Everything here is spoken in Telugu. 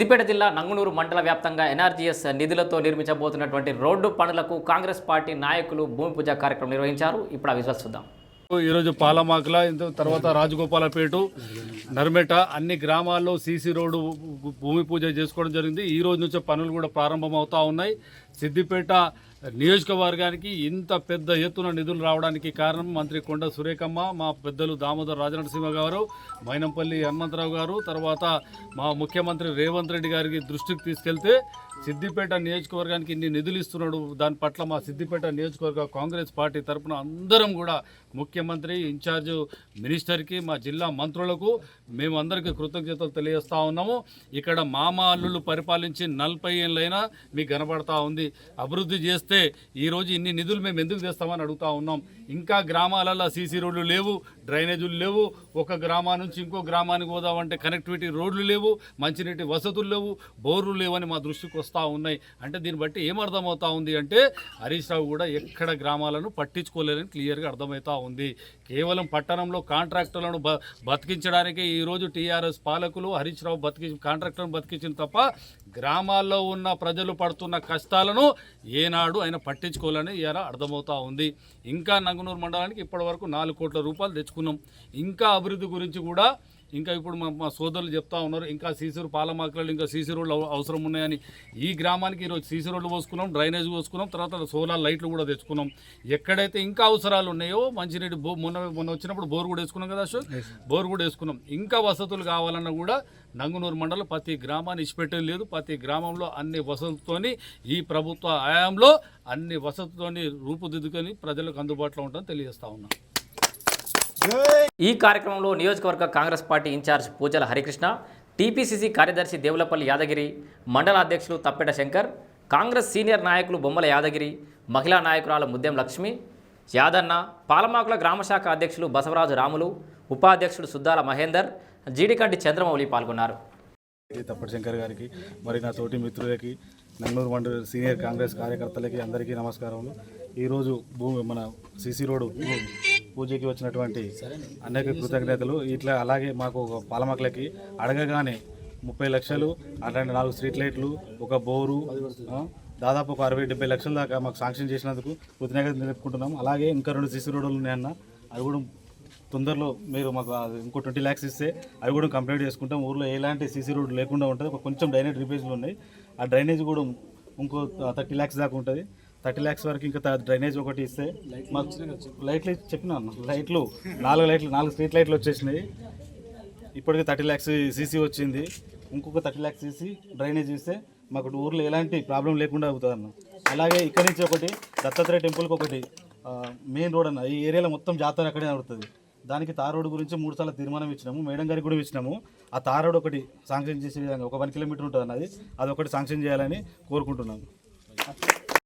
సిద్దిపేట జిల్లా నంగునూరు మండల వ్యాప్తంగా ఎన్ఆర్జీఎస్ నిధులతో నిర్మించబోతున్నటువంటి రోడ్డు పనులకు కాంగ్రెస్ పార్టీ నాయకులు భూమి పూజ కార్యక్రమం నిర్వహించారు. ఇప్పుడు ఆ విజువల్స్ చూద్దాం. ఈరోజు పాలమాకుల తర్వాత రాజగోపాలపేట నర్మేట అన్ని గ్రామాల్లో సీసీ రోడ్డు భూమి పూజ చేసుకోవడం జరిగింది. ఈ రోజు నుంచే పనులు కూడా ప్రారంభమవుతా ఉన్నాయి. సిద్దిపేట నియోజకవర్గానికి ఇంత పెద్ద ఎత్తున నిధులు రావడానికి కారణం మంత్రి కొండ సురేఖమ్మ మా పెద్దలు దామోదర్ రాజనరసింహ గారు మైనంపల్లి హనుమంతరావు గారు తర్వాత మా ముఖ్యమంత్రి రేవంత్ రెడ్డి గారికి దృష్టికి తీసుకెళ్తే సిద్దిపేట నియోజకవర్గానికి ఇన్ని నిధులు ఇస్తున్నాడు. దాని పట్ల మా సిద్దిపేట నియోజకవర్గ కాంగ్రెస్ పార్టీ తరపున అందరం కూడా ముఖ్యమంత్రి ఇన్ఛార్జ్ మినిస్టర్కి మా జిల్లా మంత్రులకు మేము అందరికీ కృతజ్ఞతలు తెలియజేస్తూ ఉన్నాము. ఇక్కడ మామ అల్లుళ్ళు పరిపాలించి నలభై ఏళ్ళైనా మీకు కనబడతా ఉంది. అభివృద్ధి చేస్తే ఈరోజు ఇన్ని నిధులు మేము ఎందుకు చేస్తామని అడుగుతా ఉన్నాం. ఇంకా గ్రామాలలో సీసీ రోడ్లు లేవు డ్రైనేజీలు లేవు. ఒక గ్రామా నుంచి ఇంకో గ్రామానికి పోదామంటే కనెక్టివిటీ రోడ్లు లేవు మంచినీటి వసతులు లేవు బోర్లు లేవని మా దృష్టికి వస్తూ ఉన్నాయి. అంటే దీన్ని బట్టి ఏమర్థమవుతా ఉంది అంటే హరీష్ రావు కూడా ఎక్కడ గ్రామాలను పట్టించుకోలేరని క్లియర్గా అర్థమవుతా ఉంది. కేవలం పట్టణంలో కాంట్రాక్టర్లను బ బతికించడానికి ఈరోజు టీఆర్ఎస్ పాలకులు హరీష్ రావు బతికి కాంట్రాక్టర్ను బతికించిన తప్ప గ్రామాల్లో ఉన్న ప్రజలు పడుతున్న కష్టాలను ఏనాడు ఆయన పట్టించుకోవాలని ఇలా అర్థమవుతా ఉంది. ఇంకా నంగునూరు మండలానికి ఇప్పటివరకు నాలుగు కోట్ల రూపాయలు తెచ్చుకున్నాం. ఇంకా అభివృద్ధి గురించి కూడా ఇంకా ఇప్పుడు మా మా సోదరులు చెప్తా ఉన్నారు ఇంకా సీసీ పాలమాకలు ఇంకా సీసీ రోడ్లు అవ- అవసరం ఉన్నాయని. ఈ గ్రామానికి ఈరోజు సీసీ రోడ్లు పోసుకున్నాం డ్రైనేజ్ పోసుకున్నాం తర్వాత సోలార్ లైట్లు కూడా తెచ్చుకున్నాం. ఎక్కడైతే ఇంకా అవసరాలు ఉన్నాయో మంచినీటి బో మొన్న మొన్న వచ్చినప్పుడు బోర్ కూడా వేసుకున్నాం కదా అశోక్? బోర్ కూడా వేసుకున్నాం. ఇంకా వసతులు కావాలన్నా కూడా నంగునూరు మండలం ప్రతి గ్రామాన్ని ఇచ్చిపెట్టేది లేదు. ప్రతి గ్రామంలో అన్ని వసతులతోని ఈ ప్రభుత్వ హయాంలో అన్ని వసతులతోని రూపుదిద్దుకొని ప్రజలకు అందుబాటులో ఉంటుందని తెలియజేస్తా ఉన్నాం. ఈ కార్యక్రమంలో నియోజకవర్గ కాంగ్రెస్ పార్టీ ఇన్ఛార్జ్ పూజల హరికృష్ణ టీపీసీసీ కార్యదర్శి దేవులపల్లి యాదగిరి మండల అధ్యక్షులు తప్పెట శంకర్ కాంగ్రెస్ సీనియర్ నాయకులు బొమ్మల యాదగిరి మహిళా నాయకురాలు ముద్దెం లక్ష్మి యాదన్న పాలమాకుల గ్రామశాఖ అధ్యక్షులు బసవరాజు రాములు ఉపాధ్యక్షుడు సుద్దాల మహేందర్ జీడికంటి చంద్రమౌళి పాల్గొన్నారు. తప్పటి శంకర్ గారికి మరి నా తోటి మిత్రులకి నన్నూరు మండలి సీనియర్ కాంగ్రెస్ కార్యకర్తలకి అందరికీ నమస్కారములు. ఈరోజు భూ మన సిసి రోడ్డు పూజకి వచ్చినటువంటి అనేక కృతజ్ఞతలు. ఇట్లా అలాగే మాకు ఒక పాలమక్కలకి అడగగానే ముప్పై లక్షలు అట్లాంటి నాలుగు స్ట్రీట్ లైట్లు ఒక బోరు దాదాపు ఒక అరవై డెబ్బై లక్షల దాకా మాకు శాంక్షన్ చేసినందుకు కృతజ్ఞతలు తెలుపుకుంటున్నాం అలాగే ఇంకా రెండు సిసి రోడ్లు ఉన్నాయన్న అవి కూడా తొందరలో మీరు మాకు ఇంకో ట్వంటీ ల్యాక్స్ ఇస్తే అవి కూడా కంప్లీట్ చేసుకుంటాం. ఊర్లో ఎలాంటి సీసీ రోడ్ లేకుండా ఉంటుంది. కొంచెం డ్రైనేజ్ రిపేజ్లు ఉన్నాయి. ఆ డ్రైనేజ్ కూడా ఇంకో థర్టీ ల్యాక్స్ దాకా ఉంటుంది. థర్టీ ల్యాక్స్ వరకు ఇంకా డ్రైనేజ్ ఒకటి ఇస్తే మాకు లైట్లు చెప్పినా లైట్లు నాలుగు లైట్లు నాలుగు స్ట్రీట్ లైట్లు వచ్చేసినాయి. ఇప్పటికి థర్టీ ల్యాక్స్ సీసీ వచ్చింది. ఇంకొక థర్టీ ల్యాక్స్ సీసీ డ్రైనేజ్ ఇస్తే మాకు ఊర్లో ఎలాంటి ప్రాబ్లం లేకుండా అవుతుంది అన్న. అలాగే ఇక్కడి నుంచి ఒకటి దత్తాత్రేయ టెంపుల్కి ఒకటి మెయిన్ రోడ్ అన్న. ఈ ఏరియాలో మొత్తం జాతర అక్కడే నడుస్తుంది. దానికి తార్ రోడ్ గురించి మూడు సార్లు తీర్మానం ఇచ్చినాము. మేడం గారికి కూడా ఇచ్చినాము. ఆ తార్ రోడ్ ఒకటి శాంక్షన్ చేసే విధంగా ఒక వన్ కిలోమీటర్ ఉంటుంది అన్నది అది. ఒకటి శాంక్షన్ చేయాలని కోరుకుంటున్నాము